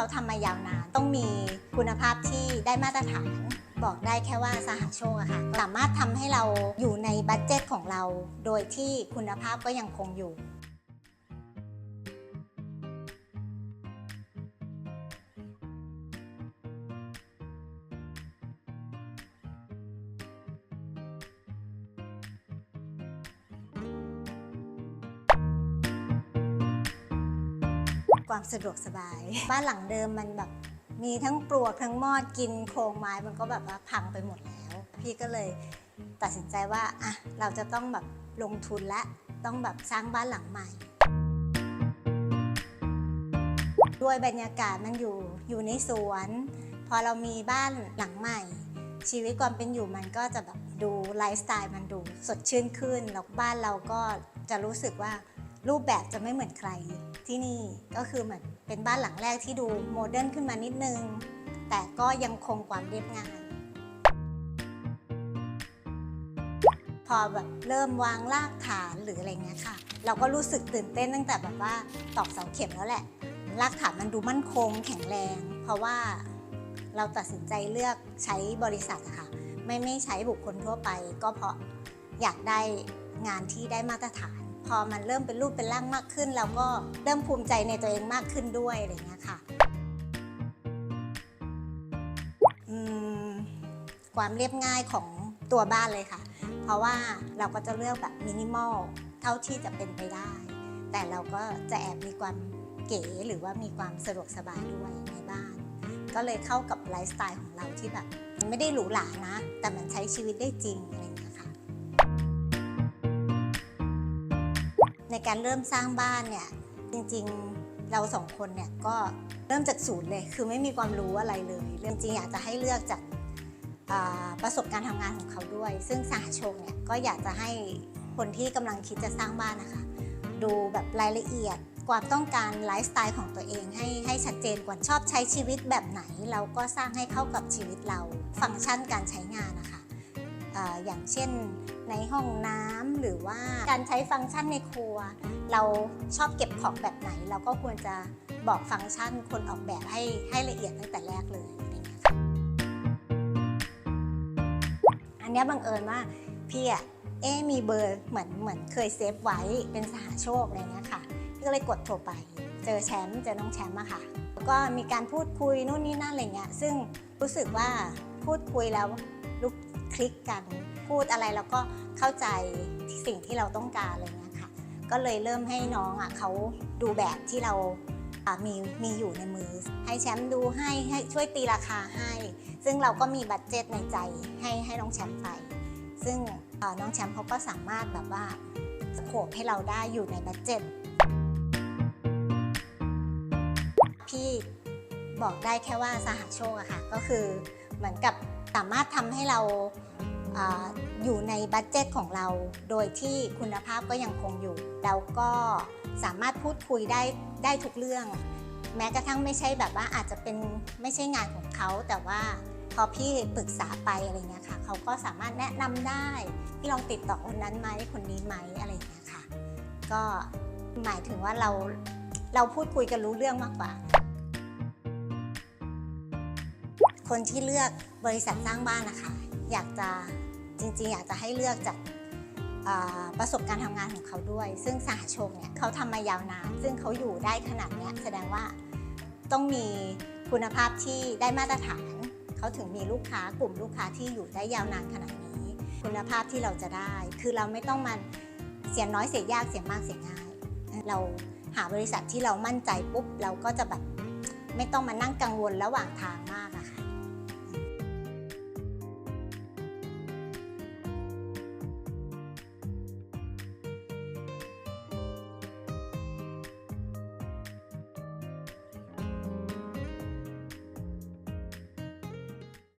เขาทำมายาวนาน ต้องมีคุณภาพที่ได้มาตรฐาน บอกได้แค่ว่าสหโชคอะค่ะสามารถทำให้เราอยู่ในบัตเจ็ตของเรา โดยที่คุณภาพก็ยังคงอยู่ ความสะดวกสบาย บ้านหลังเดิมมันแบบมีทั้งปลวกทั้งมอดกินโครงไม้มันก็แบบว่าพังไปหมดแล้ว พี่ก็เลยตัดสินใจว่าอะเราจะต้องแบบลงทุนและต้องแบบสร้างบ้านหลังใหม่ ด้วยบรรยากาศมันอยู่อยู่ในสวน พอเรามีบ้านหลังใหม่ ชีวิตความเป็นอยู่มันก็จะแบบดูไลฟ์สไตล์มันดูสดชื่นขึ้นแล้วบ้านเราก็จะรู้สึกว่า รูปแบบจะไม่เหมือนใครที่นี่ก็คือเหมือนเป็นบ้านหลังแรกที่ดูโมเดิร์นขึ้นมานิดนึง แต่ก็ยังคงความเรียบง่ายพอแบบเริ่มวางรากฐานหรืออะไรเงี้ยค่ะ เราก็รู้สึกตื่นเต้นตั้งแต่แบบว่าตอกเสาเข็มแล้วแหละ รากฐานมันดูมั่นคงแข็งแรง เพราะว่าเราตัดสินใจเลือกใช้บริษัทอะค่ะ ไม่ไม่ใช้บุคคลทั่วไป ก็เพราะอยากได้งานที่ได้มาตรฐาน พอมันเริ่มเป็นรูปเป็นร่างมากขึ้น เราก็เริ่มภูมิใจในตัวเองมากขึ้นด้วยอะไรเงี้ยค่ะความเรียบง่ายของตัวบ้านเลยค่ะ เพราะว่าเราก็จะเลือกแบบมินิมอลเท่าที่จะเป็นไปได้ แต่เราก็จะแอบมีความเก๋หรือว่ามีความสะดวกสบายด้วยในบ้าน ก็เลยเข้ากับไลฟ์สไตล์ของเราที่แบบ มันไม่ได้หรูหรานะ แต่มันใช้ชีวิตได้จริงอะไร การเริ่มสร้างบ้านเนี่ยจริงๆเราสองคนเนี่ยก็เริ่มจากศูนย์เลย คือไม่มีความรู้อะไรเลยเรื่องจริงอยากจะให้เลือกจากประสบการณ์ทำงานของเขาด้วย ซึ่งสหชคเนี่ยก็อยากจะให้คนที่กำลังคิดจะสร้างบ้านนะคะ ดูแบบรายละเอียดความต้องการไลฟ์สไตล์ของตัวเองให้ให้ชัดเจนกว่าชอบใช้ชีวิตแบบไหน เราก็สร้างให้เข้ากับชีวิตเรา ฟังก์ชันการใช้งานนะคะอ่ออย่างเช่น ในห้องน้ำหรือว่าการใช้ฟังก์ชันในครัว เราชอบเก็บของแบบไหน เราก็ควรจะบอกฟังก์ชันคนออกแบบให้ให้ละเอียดตั้งแต่แรกเลยอันนี้บังเอิญว่าพี่อะเอ๊มีเบอร์เหมือนเหมือนเคยเซฟไว้เป็นสหโชคอะไรเงี้ยค่ะก็เลยกดโทรไป เจอแชมป์เจอน้องแชมป์อะค่ะแล้วก็มีการพูดคุยนู่นนี่นั่นอะไรเงี้ยซึ่งรู้สึกว่าพูดคุยแล้วลุกคลิกกัน พูดอะไรแล้วก็เข้าใจสิ่งที่เราต้องการอะไรเงี้ยค่ะ ก็เลยเริ่มให้น้องอะเขาดูแบบที่เรามีมีอยู่ในมือ ให้แชมป์ดูให้ให้ช่วยตีราคาให้ ซึ่งเราก็มีบัตเจ็ตในใจให้ให้น้องแชมป์ไป ซึ่งน้องแชมป์เขาก็สามารถแบบว่าโคปให้เราได้อยู่ในบัตเจ็ตพี่บอกได้แค่ว่าสหโชคอะค่ะ ก็คือเหมือนกับสามารถทำให้เรา อยู่ในบัตเจ็ตของเรา โดยที่คุณภาพก็ยังคงอยู่ แล้วก็สามารถพูดคุยได้ได้ทุกเรื่อง แม้กระทั่งไม่ใช่แบบว่าอาจจะเป็นไม่ใช่งานของเขา แต่ว่าพอพี่ปรึกษาไปอะไรเงี้ยค่ะ เขาก็สามารถแนะนำได้ พี่ลองติดต่อคนนั้นไหมคนนี้ไหมอะไรเงี้ยค่ะ ก็หมายถึงว่าเราเราพูดคุยกันรู้เรื่องมากกว่าคนที่เลือกบริษัทสร้างบ้านนะคะ อยากจะ ริงๆอยากจะให้เลือกจากประสบการณ์ทำงานของเขาด้วย ซึ่งสหโชคเนี่ยเขาทำมายาวนาน ซึ่งเขาอยู่ได้ขนาดเนี้ยแสดงว่าต้องมีคุณภาพที่ได้มาตรฐาน เขาถึงมีลูกค้ากลุ่มลูกค้าที่อยู่ได้ยาวนานขนาดนี้ คุณภาพที่เราจะได้ คือเราไม่ต้องมาเสียน้อยเสียยากเสียมากเสียง่าย เราหาบริษัทที่เรามั่นใจปุ๊บเราก็จะแบบไม่ต้องมานั่งกังวลระหว่างทางมาก